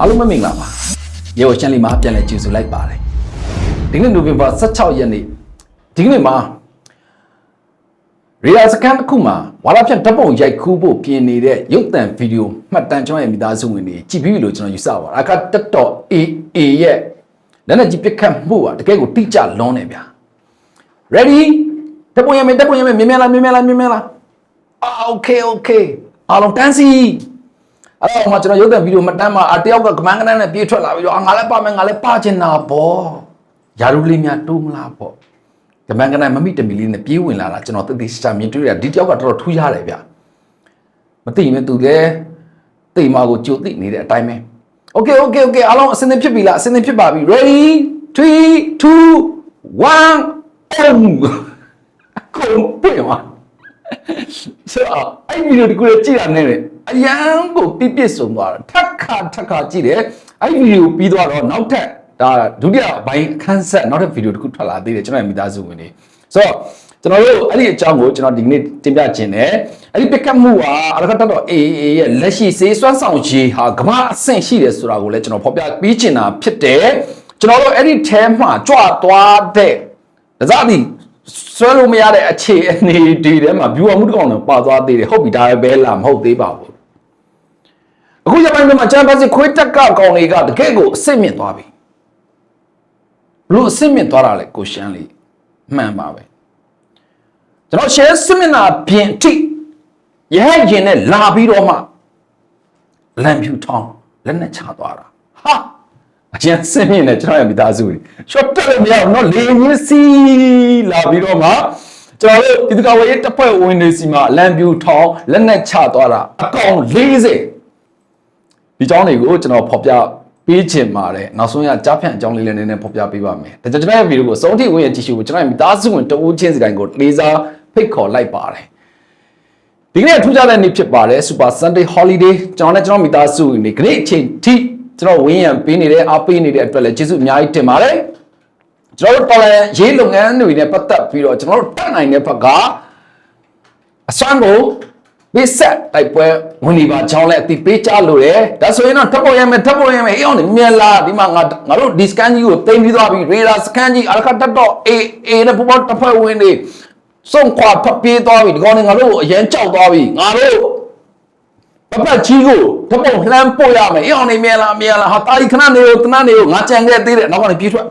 အားလုံးမင်္ဂလာပါရေဝချန်လီမှာပြန်လည်ကြိုဆိုလိုက်ပါတယ်ဒီနေ့နိုဝင်ဘာ16ရက်နေ့ဒီကနေ့မှာရီယာစကန်တစ်ခုမှာဝါလာဖြတ်ဓာတ်ပုံရိုက်ခူးဖို့ပြင်နေတဲ့ရုပ်သံဗီဒီယိုမှတ်တမ်းကျွန်တော်ရဲ့မိသားစုဝင်တွေကြည့်ပြီးပြီလို့ကျွန်တော်ယူဆပါအခါတက်တော့ AA ရဲ့လက်နဲ့ကြည့်ပစ်ခတ်မှုကတကယ်ကိုတိကျလွန်းနေဗျာ ready ဓာတ်ပုံရမယ်ဓာတ်ပုံရမယ်မြင်မြင်လားမြင်မြင်လားမြင်မြင်လားအာ okay okay အားလုံးတန်းစီ အဲ့တော့မှကျွန်တော်ရုပ်သံဗီဒီယိုမှတ်တမ်းမှာအတယောက်ကကမန်းကနန်းနဲ့ပြေးထွက်လာပြီးတော့အာငါလည်းပါမယ်ငါလည်းပါချင်တာပေါ့ယာရုလေးများတိုးမလားပေါ့ကမန်းကနန်းမမိတမီလေးနဲ့ပြေးဝင်လာတာကျွန်တော်သိသိချာမြင်တွေ့ရဒီတယောက်ကတော်တော်ထူးခြားတယ်ဗျမသိရင်သူလည်းတိမ်မာကိုကြိုသိနေတဲ့အတိုင်းပဲ Okay okay okay အားလုံးအစင်းသင်းဖြစ်ပြီလားအစင်းသင်းဖြစ်ပါပြီ ready 3 2 1 boom ကုန်ပြင်းသွားဆိုတော့အဲ့ဗီဒီယိုတကူလေးကြည့်ရနေတယ် အရန်ကိုပြည့်ပြည့်စုံသွားတာထက်ခါထက်ခါကြည့်တယ်အဲ့ဗီဒီယိုပြီးသွားတော့နောက်ထပ်ဒါဒုတိယဘိုင်းအခန်းဆက်နောက်ထပ်ဗီဒီယိုတကူထွက်လာသေးတယ်ကျွန်တော်ရဲ့မိသားစုဝင်တွေဆိုတော့ကျွန်တော်တို့အဲ့ဒီအကြောင်းကိုကျွန်တော်ဒီနေ့တင်ပြခြင်းတယ်အဲ့ဒီပကတ်မှုကအရကတတော့ AA ရဲ့လက်ရှိစေးစွမ်းဆောင်ရေးဟာကမ္ဘာအဆင့်ရှိတယ်ဆိုတာကိုလည်းကျွန်တော်ဖော်ပြပြီးချင်တာဖြစ်တယ်ကျွန်တော်တို့အဲ့ဒီထဲမှာကြွသွားတဲ့ဒါစားသည်ဆွဲလို့မရတဲ့အခြေအနေဒီထဲမှာ view မှုတစ်ကောင်တော့ပါသွားသေးတယ်ဟုတ်ပြီဒါပဲလားမဟုတ်သေးပါဘူး အခုရပိုင်းမှာချမ်းပါစီခွေးတက်ကကောင်တွေကတကယ့်ကိုအစ်စ်မြင့်သွားပြီဘလို့အစ်စ်မြင့်သွားတာလဲကိုရှမ်းလေးမှန်ပါပဲကျွန်တော် share စမနာပြင်ထိရဟရင်နဲ့လာပြီးတော့မှလမ်းဖြူထောင်းလက်နဲ့ချသွားတာဟာအကျဉ်းစင်းမြင့်နဲ့ကျွန်တော်ရဲ့မိသားစုတွေ short တက်လို့မရဘူးเนาะလေရင်းစီလာပြီးတော့မှကျွန်တော်တို့ဒီကဝရေးတစ်ဖွဲ့ဝင်နေစီမှာလမ်းဖြူထောင်းလက်နဲ့ချသွားတာအကောင်40 ဒီအကြောင်းတွေကိုကျွန်တော်ဖော်ပြပေးချင်ပါတယ်နောက်ဆုံးရကြားဖြန့်အကြောင်းလေးလည်းနည်းနည်းဖော်ပြပေးပါမယ်ဒါကြောင့်ကျွန်တော်ရဲ့ဗီဒီယိုကိုစုံထိဝင်ရကြည့်ရှုဖို့ကျွန်တော်ရဲ့မိသားစုဝင်တဦးချင်းစီတိုင်းကိုလေးစားဖိတ်ခေါ်လိုက်ပါတယ်ဒီကနေ့ထူးခြားတဲ့နေ့ဖြစ်ပါတယ် Super Sunday Holiday ကျွန်တော်နဲ့ကျွန်တော်မိသားစုဝင်ဒီကနေ့အချိန်ထိကျွန်တော်ဝင်းရံပေးနေတဲ့အားပေးနေတဲ့အတွက်လည်းကျေးဇူးအများကြီးတင်ပါတယ်ကျွန်တော်တို့တော်လန်ရေးလုပ်ငန်းတွေနဲ့ပတ်သက်ပြီးတော့ကျွန်တော်တို့တက်နိုင်တဲ့ဘက်ကအစွမ်းကို ပေးဆက်တိုက်ပွဲဝင်နေပါကြောင်းလည်းအတိပေးကြလို့ရတယ်ဒါဆိုရင်တော့ထပ်ပေါ်ရမယ်ထပ်ပေါ်ရမယ်အေးအောင်နေမြင်လားဒီမှာငါငါတို့ဒီစကန်ကြီးကိုတင်ပြီးသွားပြီရေဒါစကန်ကြီးအရကတတ်တော့အေးအေးနဲ့ပူပေါတစ်ဖွဲ့ဝင်နေစုံခွာဖပ်ပြေးသွားပြီဒီကောင်တွေငါတို့အရန်ကြောက်သွားပြီငါတို့ပပတ်ကြီးကိုထပ်ပေါ်လှမ်းပို့ရမယ်အေးအောင်နေမြင်လားမြင်လားဟာတာဒီခဏနေကိုခဏနေကိုငါကြံခဲ့သေးတယ်နောက်ကနေပြေးထွက်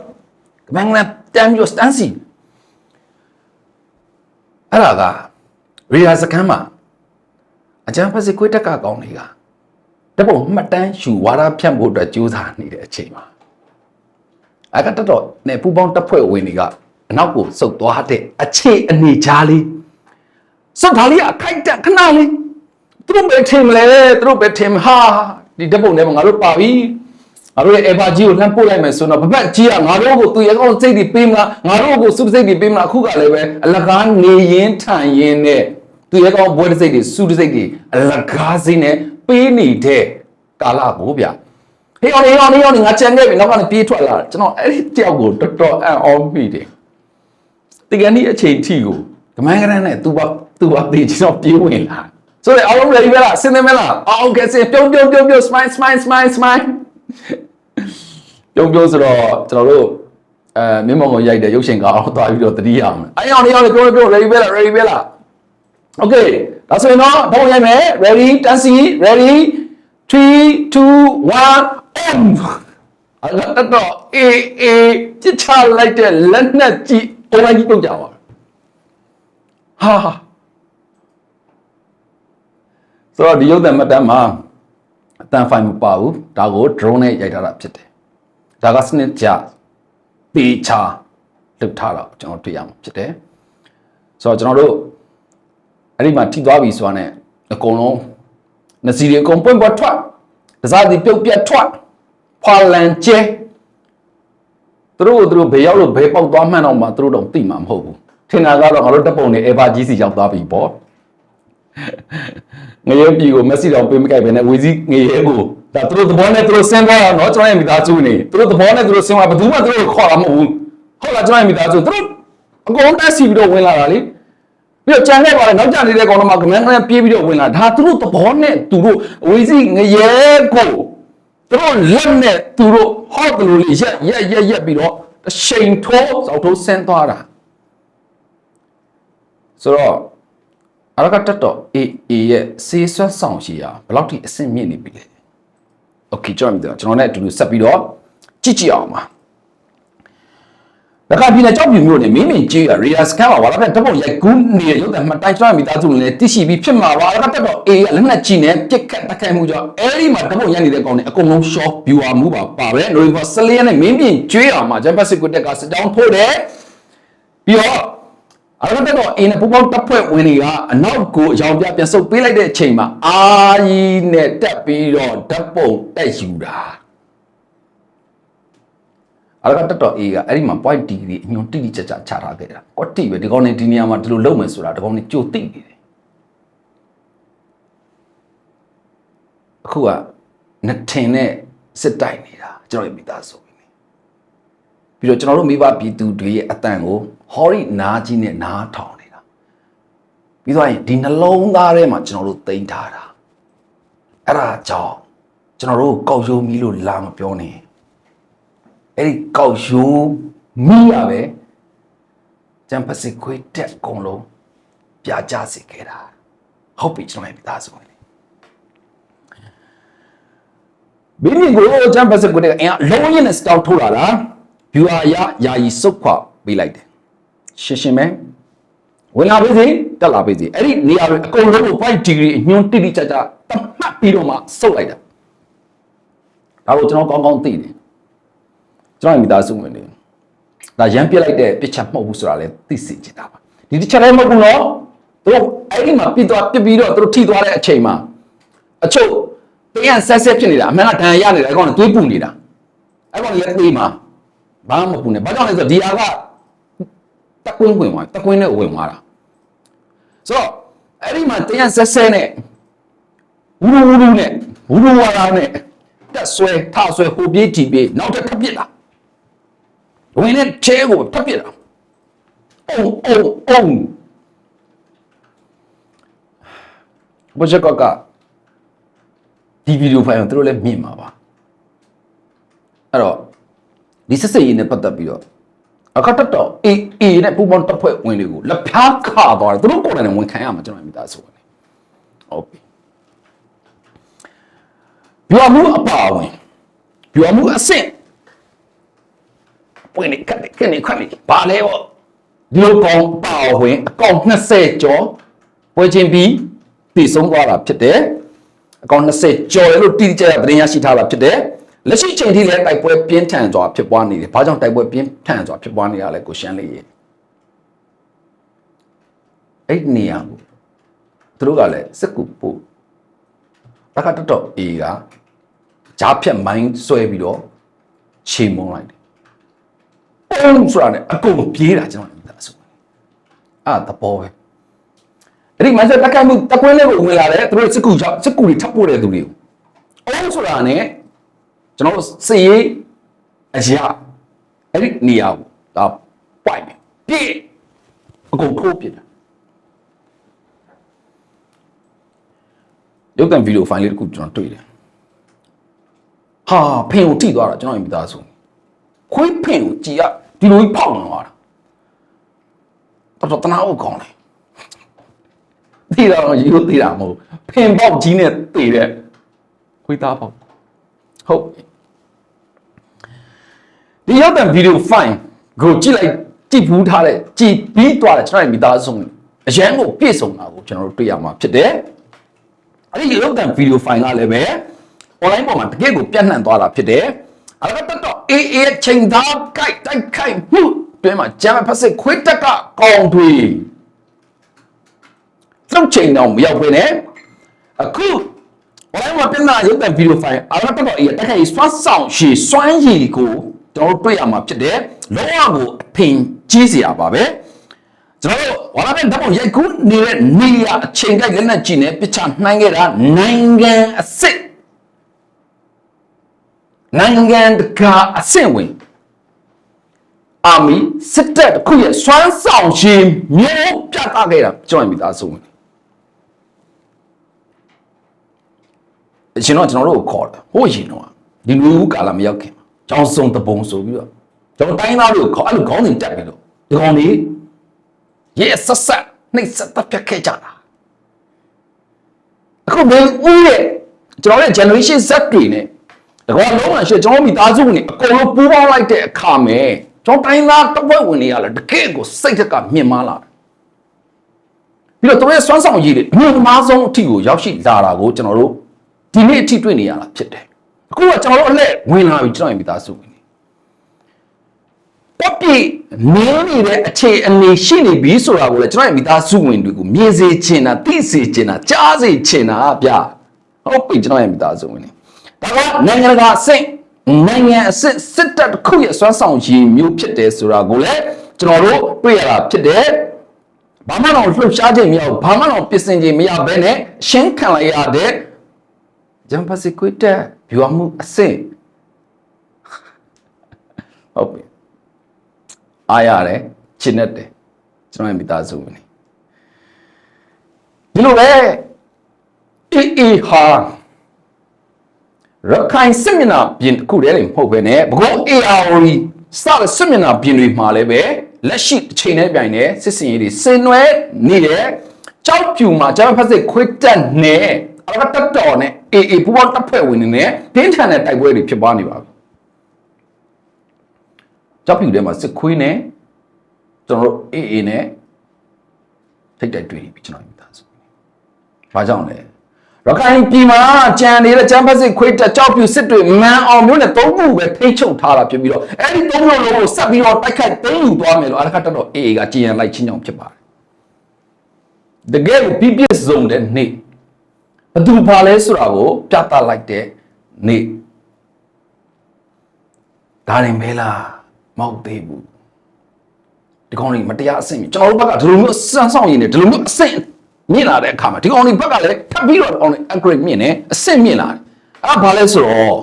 ကမန်းကတမ်းပြီးစတန်စီအဲ့ဒါကရေဒါစကန်မှာ အကြံဖက်စစ်ခွေးတက်ကကောင်းတွေကတပုံမှတ်တမ်းယူဝါဒဖြန့်ဖို့အတွက်ကြိုးစားနေတဲ့အချိန်မှာအကတတော့နေပူပေါင်းတပ်ဖွဲ့ဝင်တွေကအနောက်ကိုစုပ်သွားတဲ့အခြေအနေကြားလေးစုပ်ထားလေးအခိုက်တက်ခဏလေးသူတို့ပဲထင်မလဲသူတို့ပဲထင်ဟာဒီတပုံထဲမှာငါတို့ပါပြီငါတို့ရဲ့အေဘာကြီးကိုလှမ်းပို့လိုက်မယ်ဆိုတော့ဗပတ်ကြီးကငါတို့ကိုသူရဲ့ကောင်းစိတ်တွေပေးမလားငါတို့ကိုစုစိတ်တွေပေးမလားအခုကလည်းပဲအလကားနေရင်ထိုင်ရင်နဲ့ သူရဲ့ကောင်းဘွဲတစ်စိတ်တွေစုတစ်စိတ်တွေအလကားစိတ်နဲ့ပေးနေတဲ့ကာလကိုဗျဟေးအောင်ဟေးအောင်ဟေးအောင်ငါချန်ခဲ့ပြီနောက်ကနေပြေးထွက်လာကျွန်တော်အဲ့ဒီတယောက်ကိုတော်တော်အံ့ဩမိတယ်ဒီကနေ့အချိန်ထိကိုကမန်းကရန်းနဲ့သူပါသူပါတေးကျွန်တော်ပြေးဝင်လာဆိုတော့အားလုံး ready ပဲလားစဉ်းနေမလားအော် okay စဉ်ပြုံးပြုံးပြုံးပြုံး smile smile smile smile ပြုံးပြုံးဆိုတော့ကျွန်တော်တို့အဲမျက်မှောင်ကိုရိုက်တဲ့ရုပ်ရှင်ကားတော့သွားပြီးတော့တတိယအောင်အဲ့အောင်နေအောင်ပြုံးပြုံး ready ပဲလား ready ပဲလား Okay ဒါဆိုရင်တော့တော့ရိုက်မယ် ready တန်းစီ ready 3 2 1 M အလတ်တော့အေးအေးပြစ်ချလိုက်တဲ့လက်နဲ့ကြည့် online ကြီးပြုတ်ကြပါဟာဆိုတော့ဒီရုပ်သံမှတ်တမ်းမှာအတန်ဖိုင်မပါဘူးဒါကို drone နဲ့ရိုက်ထားတာဖြစ်တယ်ဒါကစနစ်ကြပေချာလုပ်ထားတာကျွန်တော်တွေ့ရမှာဖြစ်တယ်ဆိုတော့ကျွန်တော်တို့ အဲ့ဒီမှာထိသွားပြီဆိုတာ ਨੇ အကုန်လုံးနစီတွေအကုန်ပွင့်ပွတ်ထွက်တစားစီပြုတ်ပြက်ထွက်ဖွာလန်ကျဲသူတို့သူတို့ဘယ်ရောက်လို့ဘယ်ပေါက်သွားမှန်းတော့မှသူတို့တော့သိမှာမဟုတ်ဘူးထင်တာကတော့ငါတို့တပ်ပုံတွေအေဘာကြီးစီရောက်သွားပြီပေါ့ငရဲပြည်ကိုမက်ဆီတောင်ပေးမကြိုက်ပဲနဲ့ဝေစီငရဲကိုဒါသူတို့သဘောနဲ့သူတို့ဆင်းသွားတာနော်ကျွန်တော်ရဲ့မိသားစုနေသူတို့သဘောနဲ့သူတို့ဆင်းသွားဘယ်သူမှသူတို့ခေါ်တာမဟုတ်ဘူးဟုတ်လားကျွန်တော်ရဲ့မိသားစုသူတို့အကုန်တက်စီပြီးတော့ဝင်လာတာလေ ပြီးတော့ကြံခဲ့သွားတယ်နောက်ကြံနေတဲ့ကောင်တော့မှကမန်းကမန်းပြေးပြီးတော့ဝင်လာဒါသူတို့သဘောနဲ့သူတို့ဝေစီငရဲကိုသူတို့လက်နဲ့သူတို့ဟော့ကလေးရက်ရက်ရက်ရက်ပြီးတော့အချိန်ထိုးစောက်ထိုးဆင်းသွားတာဆိုတော့အရကတက်တော့ AA ရဲ့စေးဆွတ်ဆောင်ရှိရာဘယ်လောက်ထိအဆင့်မြင့်နေပြီလဲ Okay ကြောက်မိတယ်ကျွန်တော်နဲ့အတူတူဆက်ပြီးတော့ကြည့်ကြည့်အောင်ပါ လက်ကပြည်နယ်ကြောက်ပြူမျိုးနဲ့မင်းမင်းကြီးရရီယာစကန်မှာဝါလာတဲ့တပုတ်ရိုက်ကူးနေတဲ့ရုပ်သံမှတ်တိုင်ကျွမ်းမိသားစုလည်းသိရှိပြီးဖြစ်မှာပါလက်ကတက်တော့အေးကလက်နက်ကြီးနဲ့ပြစ်ခတ်တိုက်ခိုက်မှုကြောင့်အဲဒီမှာတပုတ်ရိုက်နေတဲ့ကောင်တွေအကုန်လုံး short viewer မှုပါပါပဲနိုရီဗာ14ရက်နဲ့မင်းမင်းကျွေးအောင်မှာဂျမ်ပတ်စစ်ကွတ်တက်ကစစ်တောင်းထိုးတယ်ပြီးတော့အရကတက်တော့အင်းနဲ့ပူပေါင်းတပ်ဖွဲ့ဝင်တွေကအနောက်ကိုအကြောင်ပြပြန်ဆုတ်ပေးလိုက်တဲ့အချိန်မှာအာကြီးနဲ့တက်ပြီးတော့ဓာတ်ပုံတက်ယူတာ အလကတက်တော့အေးကအဲ့ဒီမှာ point degree အညွန်တိတိကျကျချထားခဲ့တာကွက်တိပဲဒီကောင်နေဒီနေရာမှာဒီလိုလုပ်မယ်ဆိုတာဒီကောင်နေကြိုသိနေတယ်အခုကနှစ်ထင်နဲ့စစ်တိုက်နေတာကျွန်တော်ရဲ့မိသားစုပဲနေပြီးတော့ကျွန်တော်တို့မိဘပြည်သူတွေရဲ့အတန်ကိုဟောရီနားကြီးနဲ့နားထောင်နေတာပြီးတော့ရင်ဒီနှလုံးသားထဲမှာကျွန်တော်တို့သိမ်းထားတာအဲ့ဒါကြောင့်ကျွန်တော်တို့ကောက်ရိုးမီလို့လာမပြောနဲ့ အဲ့ဒီကောက်ရိုးမိရပဲကျန်ပစစ်ခွေးတက်အကုန်လုံးပြာကျစေခဲ့တာဟုတ်ပြီကျွန်တော်ရဲ့မိသားစုဝင်လေမိမိကိုကျန်ပစစ်ခွေးတက်အင်အလုံးရင်းနဲ့စတောက်ထိုးလာတာဗျူဟာရယာယီစုတ်ခွပေးလိုက်တယ်ရှင်းရှင်းပဲဝင်လာပြီစီတက်လာပြီစီအဲ့ဒီနေရာတွေအကုန်လုံးကို5 degree အညွှန်းတိတိကျကျတတ်မှတ်ပြီးတော့မှစုတ်လိုက်တာဒါကိုကျွန်တော်ကောင်းကောင်းသိတယ် ကျွန်တော်မိသားစုဝင်တွေဒါရမ်းပြစ်လိုက်တဲ့ပြစ်ချက်မဟုတ်ဘူးဆိုတာလည်းသိစေချင်တာပါဒီတစ်ချက်လည်းမဟုတ်ဘူးနော်သူတို့အဲ့ဒီမှာပြစ်သွားပြစ်ပြီးတော့သူတို့ထိသွားတဲ့အချိန်မှာအချုပ်တရားဆက်ဆက်ဖြစ်နေတာအမှန်ကဒဏ်ရာရနေတာအဲ့ကောင်ကသွေးပူနေတာအဲ့ကောင်လည်းသွေးမှာဘာမှမပူနေဘာကြောင့်လဲဆိုတော့ဒီဟာကတကွင်းဝင်သွားတကွင်းနဲ့ဝင်သွားတာဆိုတော့အဲ့ဒီမှာတရားဆက်ဆက်နဲ့ဝူရူဝူရူနဲ့ဝူရူဝါရာနဲ့တက်ဆွဲထဆွဲဟိုပြေးတီပြေးနောက်ထပ်ထပ်ပြစ်တာ ဝင်နဲ့ချဲကိုထပ်ပြစ်တာအုံအုံအုံဘုရားကကဒီဗီဒီယိုဖိုင်ကိုသူတို့လည်းမြင်မှာပါအဲ့တော့ဒီဆက်စပ်ရေးနဲ့ပတ်သက်ပြီးတော့အခါတတော်အေးအေးနဲ့ပူပေါင်းတပ်ဖွဲ့ဝင်တွေကိုလက်ဖျားခါသွားတယ်သူတို့ကိုယ်တိုင်ဝင်ခံရမှာကျွန်တော်မိသားစုဝင်ဟုတ်ပြီပြောမှုအပါဝင်ပြောမှုအဆင့် ပွင့်နေကတ်နေကနေခတ်နေဘာလဲဗောဒီလိုကောင်ပါဝင်အကောင့်20ကျော်ပွဲချင်းပြီးတည်ဆုံးသွားတာဖြစ်တယ်အကောင့်20ကျော်ရလို့တိတိကျကျသတင်းရရှိထားတာဖြစ်တယ်လက်ရှိချိန်ထိလည်းတိုက်ပွဲပြင်းထန်စွာဖြစ်ပွားနေတယ်ဘာကြောင့်တိုက်ပွဲပြင်းထန်စွာဖြစ်ပွားနေရလဲကိုရှမ်းလေးရေအဲ့ဒီနေရာကိုသူတို့ကလည်းစစ်ကူပို့တခါတော့အေးကဂျားဖြတ်မိုင်းဆွဲပြီးတော့ခြေမုံလိုက်တယ် ပုံဆိုတာနဲ့အကုန်ပြေးတာကျွန်တော်မိသားစုအဲ့ဒါသဘောပဲအဲ့ဒီမဆက်တက်ခိုက်မှုတကွင်းလေးကိုဝင်လာတယ်သူတို့စစ်ကူရောက်စစ်ကူတွေထပ်ပို့တဲ့သူတွေကိုအုံးဆိုတာနဲ့ကျွန်တော်တို့စည်ရေးအရာအဲ့ဒီနေရာကိုဒါပွိုက်မယ်ပြေးအကုန်ထိုးပြစ်တာရုပ်သံဗီဒီယိုဖိုင်လေးတစ်ခုကျွန်တော်တွေ့တယ်ဟာဖင်ကိုထိသွားတာကျွန်တော်မိသားစုခွေးဖင်ကိုကြည်ရ ဒီလိုကြီးဖောက်နေသွားတာတော်တော်တနာဖို့ကောင်းတယ်သိတော့ရိုးသေးတာမဟုတ်ဖင်ပေါက်ကြီးနဲ့တည်တဲ့ခွေးသားပေါက်ဟုတ်ဒီရောက်တဲ့ဗီဒီယိုဖိုင်ကိုကြည့်လိုက်ကြည့်ဘူးထားတဲ့ကြည်ပြီးသွားတယ်ကျွန်တော်ရဲ့မိသားစုအရန်ကိုပြည့်စုံတာကိုကျွန်တော်တို့တွေ့ရမှာဖြစ်တယ်အဲ့ဒီရောက်တဲ့ဗီဒီယိုဖိုင်ကလည်းပဲ online ပေါ်မှာတကယ့်ကိုပြန့်နှံ့သွားတာဖြစ်တယ်။အဲ့ဒါတော့ အေးအေးချိန်သားကြိုက်တိုက်ခိုက်မှုတွင်မှာဂျမ်ဖက်စစ်ခွေးတက်ကကောင်တွေသုံးချိန်တော့မရောက်ပဲနဲ့အခု online မှာပြန့်နှံ့ရုပ်သံဗီဒီယိုဖိုင်အဲ့ဒါတော့အေးတိုက်ခိုက်စွမ်းဆောင်ရှည်စွမ်းရည်ကိုကျွန်တော်တို့တွေ့ရမှာဖြစ်တယ်။လောကကိုအဖင်ကြီးစရာပါပဲ။ကျွန်တော်တို့ဝါလာတဲ့ဓာတ်ပုံရိုက်ကူးနေတဲ့နေရအချိန်ကြိုက်လက်နက်ကြီးနဲ့ပြချနှိုင်းခဲ့တာနိုင်ငံအစ်စ် နိုင်ငံတကာအဆင့်ဝင်အာမီစစ်တပ်တစ်ခုရဲ့စွမ်းဆောင်ရှင်မျိုးပြသခဲ့တာကျွန်တော်မိသားစုဝင်အရှင်တော့ကျွန်တော်တို့ကိုခေါ်တယ်ဟိုရှင်တော့ဒီလူဦးကာလမရောက်ခင်မှာကျောင်းစုံတပုံဆိုပြီးတော့ကျွန်တော်တိုင်းသားတွေကိုခေါ်အဲ့လိုခေါင်းစဉ်တက်ပြီးတော့ဒီကောင်လေးရဲဆက်ဆက်နှိပ်ဆက်တပ်ဖြတ်ခဲ့ကြတာအခုမင်းဦးရဲ့ကျွန်တော်ရဲ့ generation Z တွေနဲ့ တကောလုံးမှရှိကျွန်တော်မိသားစုဝင်တွေအကုန်လုံးပူးပေါင်းလိုက်တဲ့အခါမဲ့ကျွန်တော်တိုင်းသားတပ်ဖွဲ့ဝင်တွေကလည်းတကယ့်ကိုစိတ်သက်ကမြင့်မားလာတယ်ပြီးတော့သူတို့ရဲ့စွမ်းဆောင်ရည်တွေအမြင့်မားဆုံးအထိကိုရောက်ရှိလာတာကိုကျွန်တော်တို့ဒီနေ့အထိတွေ့နေရတာဖြစ်တယ်အခုကကျွန်တော်တို့အလက်ဝင်လာပြီကျွန်တော်ရဲ့မိသားစုဝင်တွေတပ်ပြည့်နင်းနေတဲ့အခြေအနေရှိနေပြီဆိုတာကိုလည်းကျွန်တော်ရဲ့မိသားစုဝင်တွေကိုမြင်စေချင်တာသိစေချင်တာကြားစေချင်တာဗျာဟုတ်ပြီကျွန်တော်ရဲ့မိသားစုဝင်တွေဒါက နိုင်ငံတကာအဆင့်နိုင်ငံအဆင့်စစ်တပ်တစ်ခုရဲ့စွမ်းဆောင်ရည်မျိုးဖြစ်တယ်ဆိုတာကိုလည်းကျွန်တော်တို့တွေ့ရတာဖြစ်တယ်ဘာမှတော့လှုပ်ရှားခြင်းမရဘူးဘာမှတော့ပြင်ဆင်ခြင်းမရဘဲနဲ့ရှင်းခံလိုက်ရတဲ့ဂျမ်ပါစီကွတ်တဲ့ဘီဝမှုအဆင့်ဟုတ်ပြီအားရတယ်ချစ်နဲ့တယ်ကျွန်တော်ရဲ့မိသားစုဝင်နေဒီလိုပဲအေးအေးဟာ ရခိုင်စစ်မျက်နှာပြင်တစ်ခုတည်းလည်းမဟုတ်ပဲねဘကော ARI စတဲ့စစ်မျက်နှာပြင်တွေမှာလည်းပဲလက်ရှိတစ်ချိန်နဲ့ပြိုင်နေစစ်စင်ရေးတွေဆင်နွှဲနေတဲ့ကြောက်ပြူမှာဂျမဖက်စစ်ခွေးတက်နဲ့အရကတက်တော်နဲ့အေးအေးပူပေါင်းတပ်ဖွဲ့ဝင်နေနဲ့တင်းထန်တဲ့တိုက်ပွဲတွေဖြစ်ပွားနေပါပြီကြောက်ပြူထဲမှာစစ်ခွေးနဲ့ကျွန်တော်တို့အေးအေးနဲ့ထိတ်တိုက်တွေ့နေပြီကျွန်တော်မိသားစု။ဘာကြောင့်လဲ ရခိုင်ပြည်မှာကြံနေတဲ့ကျန်းဖက်စစ်ခွေးတက်ကြောက်ပြူစစ်တွေမန်အောင်မျိုးနဲ့သုံးခုပဲထိချုပ်ထားတာဖြစ်ပြီးတော့အဲ့ဒီသုံးလုံးလုံးကိုဆက်ပြီးတော့တိုက်ခိုက်သိမ်းယူသွားမယ်လို့အရကတက်တော့အေးအေးကကြည်ရန်လိုက်ချင်းကြောင်ဖြစ်ပါတယ်။တကယ်ကိုပြပြစုံတဲ့နေ့ဘသူပါလဲဆိုတာကိုပြသလိုက်တဲ့နေ့ဒါရင်မဲလားမဟုတ်သေးဘူးဒီကောင်တွေမတရားအဆင့်မြင့်ကျွန်တော်တို့ဘက်ကဒီလိုမျိုးစမ်းဆောင်ရည်နေဒီလိုမျိုးအဆင့် မြင့်လာတဲ့အခါမှာဒီကောင်တွေဘက်ကလည်းထပ်ပြီးတော့ကောင်တွေ upgrade မြင့်နေအဆင့်မြင့်လာတယ်အဲ့ဒါဘာလဲဆိုတော့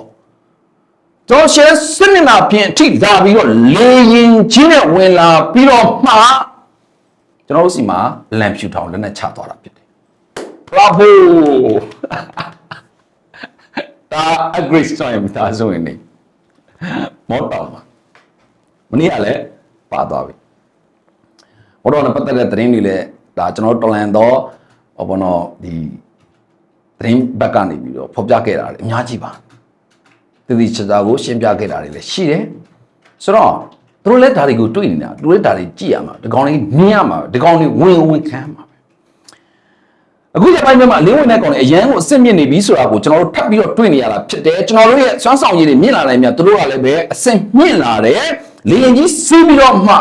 ကျွန်တော်ရှယ်စစ်မျက်နှာပြင်အထိလာပြီးတော့လေရင်ကြီးနဲ့ဝင်လာပြီးတော့မှကျွန်တော်တို့စီမှာလန်ဖြူထောင်လက်နဲ့ချသွားတာဖြစ်တယ် bravo ဒါ upgrade ဆိုရင်ဒါဆိုရင်နေမောတော်မှာမနေ့ကလည်းပါသွားပြီဘောတော်နဲ့ပတ်သက်တဲ့သတင်းတွေလည်း ဒါကျွန်တော်တော်လန်တော့ဟောဘောနော်ဒီသတင်းဘက်ကနေပြီးတော့ဖော်ပြခဲ့တာလေအများကြီးပါတည်တည်ချာချာကိုရှင်းပြခဲ့တာတွေလည်းရှိတယ်ဆိုတော့သူတို့လည်းဒါတွေကိုတွေ့နေတာသူတို့လည်းဒါတွေကြည့်ရမှာဒီကောင်လေးမြင်ရမှာဒီကောင်လေးဝင်ဝင်ခံမှာအခုဒီပိုင်းမှာအလင်းဝင်တဲ့ကောင်လေးအရန်ကိုအစ်စ်မြင့်နေပြီဆိုတာကိုကျွန်တော်တို့ထပ်ပြီးတော့တွေ့နေရတာဖြစ်တယ်ကျွန်တော်တို့ရဲ့စွမ်းဆောင်ရည်တွေမြင့်လာနိုင်မြတ်သူတို့ကလည်းပဲအစ်စ်မြင့်လာတယ်လေရင်ကြီးစီးပြီးတော့မှ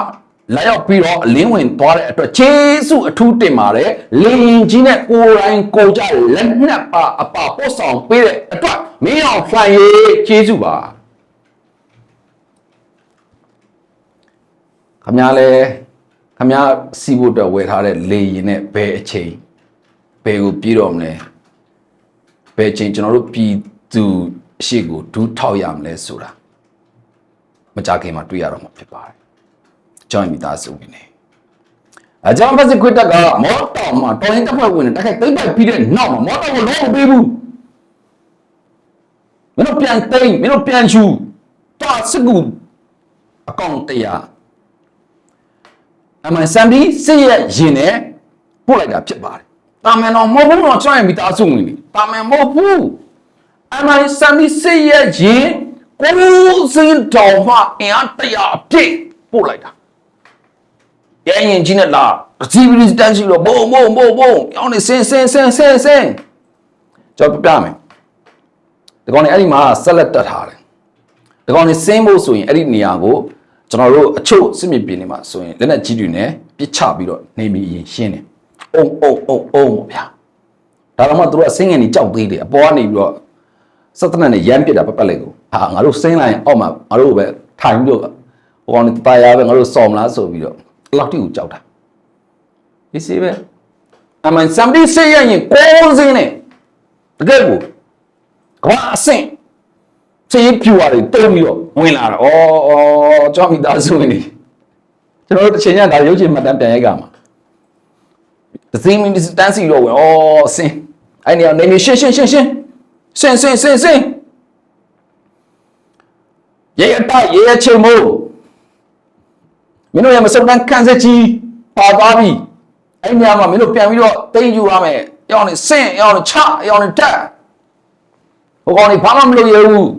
လာရောက်ပြီးတော့အလင်းဝင်သွားတဲ့အတွက်ခြေဆုအထူးတင်ပါတယ်လေရင်ကြီးနဲ့ကိုယ်တိုင်ကိုကြလက်နက်ပါအပါပို့ဆောင်ပေးတဲ့အတွက်မင်းအောင်လှန်ရေးခြေဆုပါခမများလဲခမများစီးဖို့အတွက်ဝယ်ထားတဲ့လေရင်နဲ့ဘယ်အချိန်ဘယ်ကိုပြေးတော့မလဲဘယ်အချိန်ကျွန်တော်တို့ပြည်သူအရှိကိုဒူးထောက်ရမလဲဆိုတာမကြခင်မှာတွေ့ရတော့မှာဖြစ်ပါတယ် ကျွန်တော်မိသားစုဝင်နေအကြောင်းဖက်စစ်ခွတ်တက်ကမော်တော်မှာတော်ရင်တစ်ဖွဲ့ဝင်နေတိုက်ခိုက်သိမ့်ပိုက်ပြီးတဲ့နောက်မှာမော်တော်ကိုလုံးမပေးဘူးမင်းတို့ပြန်သိမ့်မင်းတို့ပြန်ယူတာစကူအကောင့်တရားအမှန်စံဒီစစ်ရဲ့ရင်နဲ့ပို့လိုက်တာဖြစ်ပါတယ်တာမန်တော့မဟုတ်ဘူးတော့ကျွန်တော်မိသားစုဝင်နေတာမန်မဟုတ်ဘူးအမှန်စံဒီစစ်ရဲ့ရင်ကိုယ်စင်တော်မှအင်အားတရားအပြည့်ပို့လိုက်တာ ရဲရင်ကြီးနဲ့လာစီဗီလီတန်းရှိတော့ဘုံဘုံဘုံဘုံရောင်းနေဆင်းဆင်းဆင်းဆင်းဆင်းကျွန်တော်ပြပြမယ်ဒီကောင်နေအဲ့ဒီမှာဆက်လက်တက်ထားတယ်ဒီကောင်နေဆင်းဖို့ဆိုရင်အဲ့ဒီနေရာကိုကျွန်တော်တို့အချို့စစ်မြေပြင်တွေမှာဆိုရင်လက်နက်ကြီးတွေနဲ့ပစ်ချပြီးတော့နေပြီးရင်ရှင်းတယ်အုံအုံအုံအုံပေါ့ဗျာဒါတော့မှသူတို့ကဆင်းငယ်နေကြောက်သေးတယ်အပေါ်ကနေပြီးတော့စက်တနက်နဲ့ရမ်းပစ်တာပတ်ပတ်လိုက်ကိုဟာငါတို့ဆင်းလိုက်ရင်အောက်မှာငါတို့ပဲထိုင်ပြီးတော့ဟိုကောင်နေတရပဲငါတို့စော်မလားဆိုပြီးတော့ အဲ့လောက်တိကိုကြောက်တာဒီစီပဲအမှန်စံပြီးစေရရင်ကိုးစင်းနဲ့တကယ်ကိုကဘာအဆင့်စေးပြူရတယ်တုံးပြီးတော့ဝင်လာတာဩဩကြောက်မိသားစုဝင်နေကျွန်တော်တို့တစ်ချိန်ညဒါရုပ်ရှင်မှတ်တမ်းပြန်ရိုက်ကမှာတသိမင်းတန်းစီတော့ဝင်ဩဆင်းအဲ့နေရာနေနေရှင်းရှင်းရှင်းရှင်းဆင်းဆင်းဆင်းဆင်းရေအတရေအချိန်မို့ မင်းတို့ရဲ့မစုံတန်းခန်းစက်ကြီးပါသွားပြီအဲ့ညမှာမင်းတို့ပြန်ပြီးတော့တိတ်ယူရမယ်ရောင်းနေစင့်ရောင်းနေချရောင်းနေတက်ဟိုကောင်နေဘာမှမလုပ်ရဘူး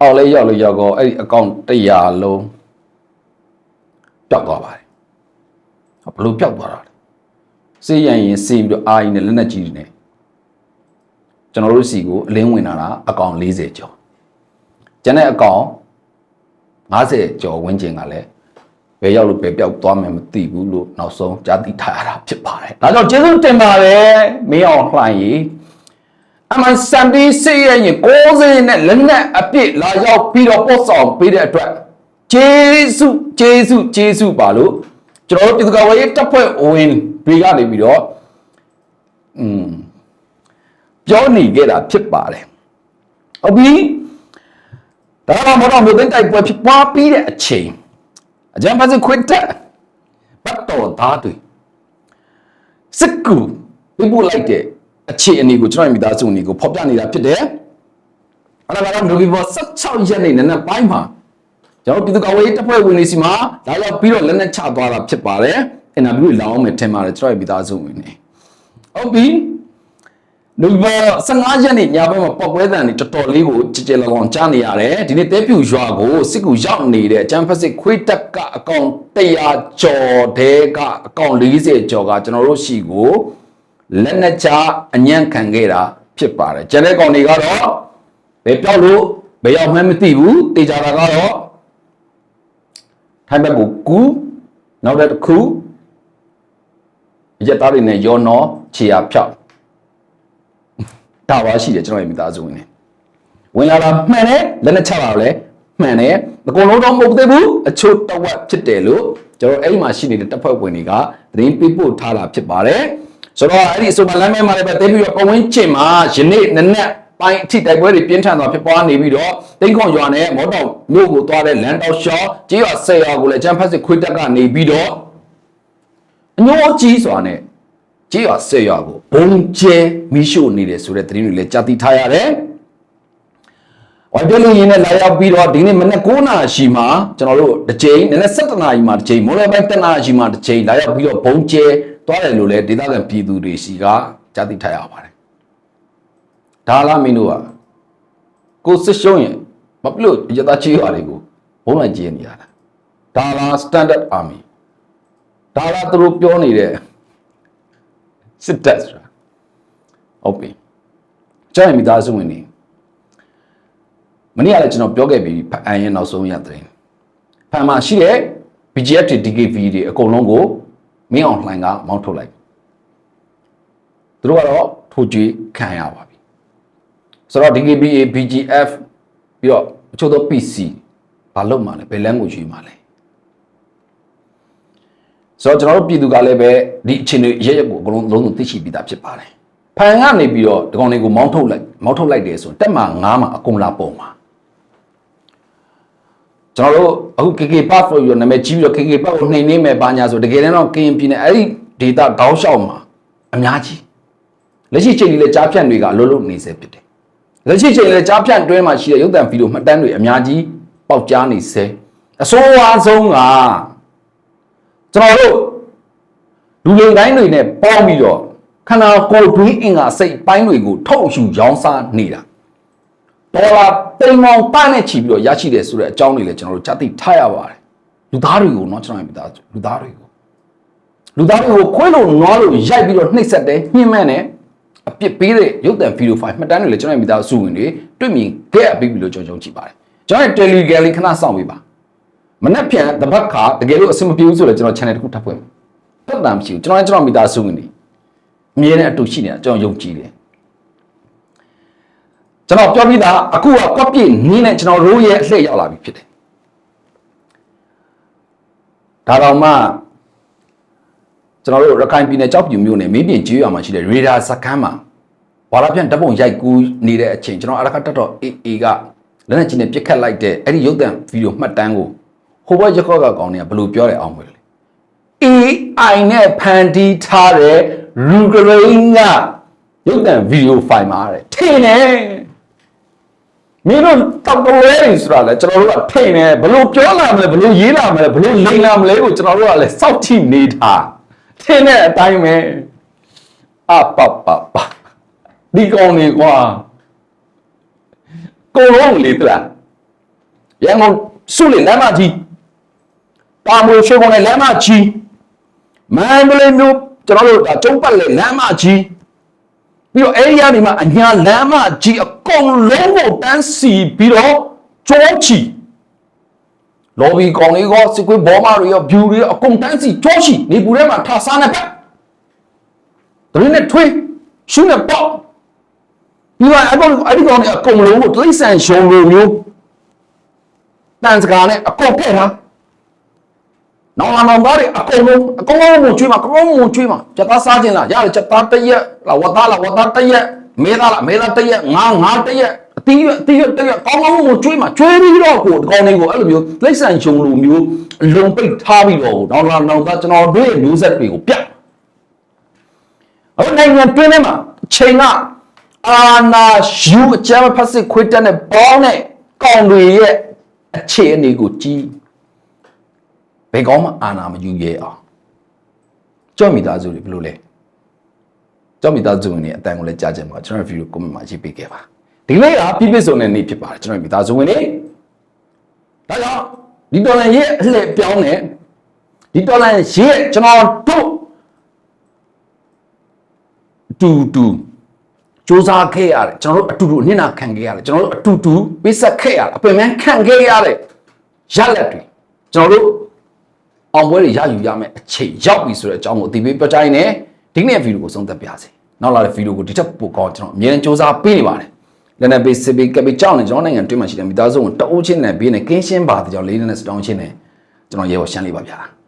အော်လေရောက်လေရောက်ကောအဲ့ဒီအကောင့်100လုံးပျောက်သွားပါတယ်ဘလို့ပျောက်သွားတာလဲစေးရန်ရင်စေးပြီးတော့အာရင်နဲ့လက်နက်ကြီးတွေနဲ့ကျွန်တော်တို့စီကိုအလင်းဝင်လာတာအကောင့်40ကျော်ကျန်တဲ့အကောင့် 50ကျော်ဝန်းကျင်ကလည်းဘယ်ရောက်လို့ဘယ်ပြောက်သွားမယ်မသိဘူးလို့နောက်ဆုံးကြားသိထားရတာဖြစ်ပါတယ်။ဒါကြောင့်ကျေးဇူးတင်ပါတယ်မင်းအောင်လှိုင်ကြီးအမှန်စံပြီးစိတ်ရရင်60နဲ့လက်နက်အပြည့်လာရောက်ပြီးတော့ပို့ဆောင်ပေးတဲ့အတွက်ကျေးဇူးကျေးဇူးကျေးဇူးပါလို့ကျွန်တော်တို့ပြည်သူ့ကာကွယ်ရေးတပ်ဖွဲ့ဝင်တွေကနေပြီးတော့อืมပြောနေခဲ့တာဖြစ်ပါတယ်။ဟုတ်ပြီ။ ဒါမှမဟုတ်မြို့သိမ်းတိုက်ပွဲဖြစ်ပွားပြီးတဲ့အချိန်အကြံဖတ်စစ်ခွင့်တက်ပတ်တော်သားတွေစစ်ကူပြပို့လိုက်တဲ့အခြေအနေကိုကျွန်တော်မိသားစုအနေကိုဖော်ပြနေတာဖြစ်တယ်။အဲ့ဒါကတော့နိုဗီဘာ16ရက်နေ့နံနက်ပိုင်းမှာကျွန်တော်ပြည်သူ့ကာကွယ်ရေးတပ်ဖွဲ့ဝင်တွေစီမှာလာရောက်ပြီးတော့လက်နက်ချသွားတာဖြစ်ပါတယ်။အင်တာဗျူးလောင်းမယ်ထင်ပါတယ်ကျွန်တော်မိသားစုဝင်တွေ။ဟုတ်ပြီ။ နိုဗီဘာ15ရက်နေ့ညဘက်မှာပောက်ပွဲတန်တွေတော်တော်လေးကိုကြည်ကြဲလောင်လောင်ကြားနေရတယ်။ဒီနေ့တဲပြူရွာကိုစစ်ကူရောက်နေတဲ့အချမ်းဖက်စစ်ခွေးတက်ကအကောင့်100ကျော်တဲကအကောင့်40ကျော်ကကျွန်တော်တို့ရှိကိုလက်နက်ချအညံ့ခံခဲ့တာဖြစ်ပါတယ်။ကျန်တဲ့ကောင်တွေကတော့ဘယ်ပြောက်လို့ဘယ်ရောက်မှန်းမသိဘူး။တေချာတာကတော့ထိုင်းဘက်ကိုကူနောက်တစ်ခုရက်သားတွေနဲ့ရောနော်ခြေရဖြောက် ဒါပါရှိတယ်ကျွန်တော်ရဲ့မိသားစုဝင်နေဝင်လာတာမှန်တယ်လက်နဲ့ချတာလည်းမှန်တယ်အကုန်လုံးတော့မဟုတ်သေးဘူးအချို့တဝက်ဖြစ်တယ်လို့ကျွန်တော်အဲ့ဒီမှာရှိနေတဲ့တပ်ဖွဲ့ဝင်တွေကသတင်းပေးပို့ထားတာဖြစ်ပါတယ်ဆိုတော့အဲ့ဒီအဆိုပါလမ်းမဲမှာလည်းပဲတဲပြီးတော့ပဝင်းကျင်မှာယနေ့နနက်ပိုင်းအထိတိုက်ပွဲတွေပြင်းထန်သွားဖြစ်ပွားနေပြီးတော့တိန့်ခွန်ရွာနဲ့မော်တော်မြို့ကိုသွားတဲ့လန်တောက်ရှော့ကြေးရွာဆယ်ရွာကိုလည်းအချမ်းဖတ်စစ်ခွေးတက်ကနေပြီးတော့အညိုးကြီးစွာနဲ့ ကြေးရွာဆယ်ရွာကိုဘုံကျဲမီးရှို့နေတယ်ဆိုတဲ့သတင်းတွေလည်းကြားသိထားရတယ်။ဝိုင်တယ်လူရင်းနဲ့လာရောက်ပြီးတော့ဒီနေ့မနက်9နာရီရှိမှာကျွန်တော်တို့တစ်ချိန်နည်းနည်း7နာရီမှာတစ်ချိန်မိုးလယ်ပိုင်း7နာရီရှိမှာတစ်ချိန်လာရောက်ပြီးတော့ဘုံကျဲသွားတယ်လို့လည်းဒေသခံပြည်သူတွေစီကကြားသိထားရပါတယ်။ဒါလားမင်းတို့ကကိုစစ်ရှုံးရင်ဘာဖြစ်လို့ရသားချေးရွာတွေကိုဘုံလိုက်ကျဲနေရတာ။ဒါလား standard army ဒါလားသူတို့ပြောနေတဲ့ စစ်တပ်ဆိုတာဟုတ်ပြီကျွန်တော်မိသားစုဝင်နေမနေ့ကလည်းကျွန်တော်ပြောခဲ့ပြီးဖအန်ရဲ့နောက်ဆုံးရတဲ့ဖန်မှာရှိတဲ့ BGF တွေ DKV တွေအကုန်လုံးကိုမင်းအောင်လှိုင်ကမောင်းထုတ်လိုက်သူတို့ကတော့ထိုးကြွေးခံရပါပြီဆိုတော့ DKBA BGF ပြီးတော့အချို့သော PC ဘာလုပ်မှလဲဘယ်လမ်းကိုရွေးမှလဲ ဆိုတော့ကျွန်တော်တို့ပြည်သူကလည်းပဲဒီအခြေအနေရရက်ကိုအကုန်လုံးလုံးစုံသိရှိပြီးသားဖြစ်ပါတယ်။ဖန်ကနေပြီးတော့ဒီကောင်တွေကိုမောင်းထုတ်လိုက်မောင်းထုတ်လိုက်တယ်ဆိုတက်မှာ9မှာအကုန်လာပုံမှာကျွန်တော်တို့အခု KK Park လို့ပြောနာမည်ကြီးပြီးတော့ KK Park ကိုနှိမ်နှင်းမဲ့ပါညာဆိုတကယ်တမ်းတော့ကရင်ပြည်နယ်အဲ့ဒီ data တောင်းလျှောက်မှာအများကြီးလက်ရှိချိန်ကြီးလည်းကြားဖြန့်တွေကအလုံးလုံးနေစေဖြစ်တယ်။လက်ရှိချိန်လည်းကြားဖြန့်တွဲမှာရှိတဲ့ရုပ်သံဗီဒီယိုမှတ်တမ်းတွေအများကြီးပေါက်ကြားနေစေအဆိုးဝါးဆုံးက ကျွန်တော်တို့လူလိမ်တိုင်းတွေနဲ့ပေါင်းပြီးတော့ခန္ဓာကိုယ်တွင်းအင်္ဂါစိတ်ပိုင်းတွေကိုထုတ်ယူရောင်းစားနေတာဒေါ်လာတိမ်မောင်ပန်းနဲ့ချီပြီးတော့ရရှိတယ်ဆိုတဲ့အကြောင်းတွေလည်းကျွန်တော်တို့ကြားသိထားရပါတယ်လူသားတွေကိုเนาะကျွန်တော်ပြသားလူသားတွေကိုလူသားတွေကိုခွဲလို့နွားလို့ရိုက်ပြီးတော့နှိပ်စက်တယ်ညှင်းမဲ့တယ်အပြစ်ပေးတဲ့ရုပ်သံဗီဒီယိုဖိုင်မှတ်တမ်းတွေလည်းကျွန်တော်မိသားစုဝင်တွေတွေ့မြင်ခဲ့အပြီးပြီလို့ကျွန်တော်ကြည့်ပါတယ်ကျွန်တော် Telegram လေးခဏစောင့်ပေးပါ မနှက်ပြန်တပတ်ခါတကယ်လို့အဆင်မပြေဘူးဆိုလည်းကျွန်တော် channel တစ်ခုထပ်ဖွင့်တက်တမ်းမရှိဘူးကျွန်တော်လည်းကျွန်တော်မိသားစုဝင်တွေအမြဲတမ်းအတူရှိနေတာကျွန်တော်ယုံကြည်တယ်ကျွန်တော်ပြောပြီးသားအခုကကွက်ပြည့်နင်းနဲ့ကျွန်တော်ရိုးရဲ့အလှည့်ရောက်လာပြီဖြစ်တယ်ဒါတော့မှကျွန်တော်တို့ရခိုင်ပြည်နယ်ကြောက်ပြူမြို့နယ်မင်းပြင်ကျေးရွာမှာရှိတဲ့ရေဒါစခန်းမှာဝါရပြန်တပ်ပုံရိုက်ကူးနေတဲ့အချိန်ကျွန်တော်အရကတက်တော့ AA ကလက်နက်ကြီးနဲ့ပစ်ခတ်လိုက်တဲ့အဲ့ဒီရုပ်သံဗီဒီယိုမှတ်တမ်းကို ဟိုဘက်ရက်ကော့ကကောင်းနေဘယ်လိုပြောတယ်အောင်မလဲ AI နဲ့ဖန်တီးထားတဲ့ရူဂရိန်းကရုပ်သံဗီဒီယိုဖိုင်မှာတဲ့ထင်တယ်မင်းတို့တောက်တလဲတွေဆိုတာလဲကျွန်တော်တို့ကထိန်တယ်ဘလို့ပြောလာမလဲဘလို့ရေးလာမလဲဘလို့လိန်လာမလဲကိုကျွန်တော်တို့ကလည်းစောင့်ကြည့်နေတာထင်းတဲ့အတိုင်းပဲအပပပဒီကောင်နေကွာကိုလုံးလေတလားရန်ကုန်စုလေလမ်းမကြီး ပါမွေရွှေကုန်လေလမ်းမကြီးမန္တလေးမြို့ကျွန်တော်တို့ဒါကျုံးပတ်လေလမ်းမကြီးပြီးတော့အဲဒီကနေမှအညာလမ်းမကြီးအကုန်လုံးကိုတန်းစီပြီးတော့ကြောချီလော်ဘီကောင်လေးကောစစ်ကွေးဘောမတွေရောဘျူတွေရောအကုန်တန်းစီကြောချီနေပူထဲမှာထားစားနေပတ်တရင်းနဲ့ထွေးရှုနဲ့ပေါက်ပြီးတော့အဲ့ကောင်အဲ့ဒီကောင်တွေအကုန်လုံးကိုတိရစ္ဆာန်ရှုံလိုမျိုးတန်စကားနဲ့အကုန်ခဲ့တာ နောင်လာနောင်သားတွေအကုန်လုံးအကုန်လုံးကိုကျွေးမှာအကုန်လုံးကိုကျွေးမှာချက်သားစားခြင်းလားရတယ်ချက်သားတစ်ရက်လားဝတ်သားလားဝတ်သားတစ်ရက်မဲသားလားမဲသားတစ်ရက်ငါးငါးတစ်ရက်အတီးအတီးတစ်ရက်ကောင်းကောင်းကိုကျွေးမှာကျွေးပြီးတော့ကိုဒီကောင်တွေကိုအဲ့လိုမျိုးလိမ့်ဆန်ရှုံလိုမျိုးအလုံပိတ်ထားပြီးတော့နောင်လာနောင်သားကျွန်တော်တို့ရဲ့မျိုးဆက်တွေကိုပြတ်အခုနိုင်ငံတွင်းထဲမှာအချိန်ကအာနာယူအကြမ်းဖက်စစ်ခွေးတက်တဲ့ပေါင်းတဲ့ကောင်တွေရဲ့အခြေအနေကိုကြည့် ဘယ်ကောင်းမှအာနာမယူရဲအောင်ကြောက်မိသားစုတွေဘယ်လိုလဲကြောက်မိသားစုဝင်တွေအတန်ကိုလည်းကြားကြမှာကျွန်တော်ဗီဒီယိုကွန်မန့်မှာရေးပေးခဲ့ပါဒီနေ့ကပြည့်ပြည့်စုံတဲ့နေ့ဖြစ်ပါတယ်ကျွန်တော်မိသားစုဝင်တွေဒါကြောင့်ဒီတော်လန်ရဲ့အလှည့်ပြောင်းတဲ့ဒီတော်လန်ရဲ့ကျွန်တော်တို့တူတူစူးစမ်းခဲ့ရတယ်ကျွန်တော်တို့အတူတူအနစ်နာခံခဲ့ရတယ်ကျွန်တော်တို့အတူတူပိဆက်ခဲ့ရတယ်အပင်ပန်းခံခဲ့ရတဲ့ရလက်တွေကျွန်တော်တို့ အောင်ပွဲတွေရယူရမယ်အချိန်ရောက်ပြီဆိုတဲ့အကြောင်းကိုအသိပေးပြောကြရင်လည်းဒီနေ့ဗီဒီယိုကိုဆုံးသက်ပါစေနောက်လာတဲ့ဗီဒီယိုကိုဒီထက်ပိုကောင်းကျွန်တော်အမြဲတမ်းစူးစမ်းပေးနေပါတယ်လည်းနဲ့ပေးစစ်ပေးကပ်ပေးကြောက်နေကျွန်တော်နိုင်ငံတွင်းမှာရှိတဲ့မိသားစုဝင်တအုပ်ချင်းနဲ့ဘေးနဲ့ကင်းရှင်းပါတဲ့ကြောင့်လေးနဲ့စတောင်းချင်းနဲ့ကျွန်တော်ရေပေါ်ရှမ်းလေးပါဗျာ